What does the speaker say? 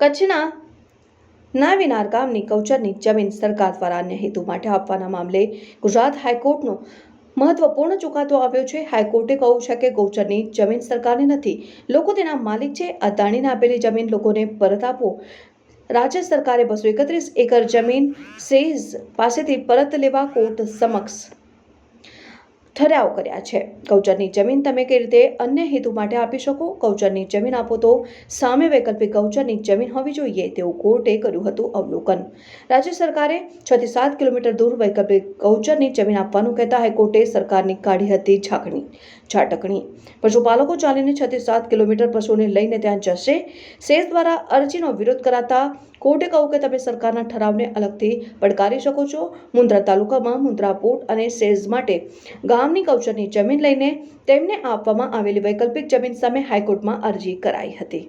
કચ્છના નાવિનાર ગામની કૌચરની જમીન સરકાર દ્વારા અન્ય હેતુ માટે આપવાના મામલે ગુજરાત હાઈકોર્ટનો મહત્વપૂર્ણ ચુકાદો આવ્યો છે. હાઈકોર્ટે કહ્યું છે કે ગૌચરની જમીન સરકારની નથી, લોકો તેના માલિક છે. અદાણીને આપેલી જમીન લોકોને પરત આપો. રાજ્ય સરકારે બસો એકત્રીસ એકર જમીન સેઝ પાસેથી પરત લેવા કોર્ટ સમક્ષ ઠરાવ કર્યા છે. ગૌચરની જમીન તમે કઈ રીતે અન્ય હેતુ માટે આપી શકો? ગૌચરની જમીન આપો તો સામે વૈકલ્પિક ગૌચરની જમીન હોવી જોઈએ તેવું કોર્ટે કર્યું હતું અવલોકન. રાજ્ય સરકારે છ થી સાત કિલોમીટર દૂર વૈકલ્પિક ગૌચરની જમીન આપવાનું કહેતા હાઈકોર્ટે સરકારની કાઢી હતી ઝાકણી ઝાટકણી. પશુપાલકો ચાલીને છ થી સાત કિલોમીટર પશુઓને લઈને ત્યાં જશે. સેસ દ્વારા અરજીનો વિરોધ કરાતા કોર્ટે કહ્યું કે તમે સરકારના ઠરાવને અલગથી પડકારી શકો છો. મુન્દ્રા તાલુકામાં મુન્દ્રા પોર્ટ અને સેઝ માટે ગામની કૌચરની જમીન લઈને તેમને આપવામાં આવેલી વૈકલ્પિક જમીન સામે હાઈકોર્ટમાં અરજી કરાઈ હતી.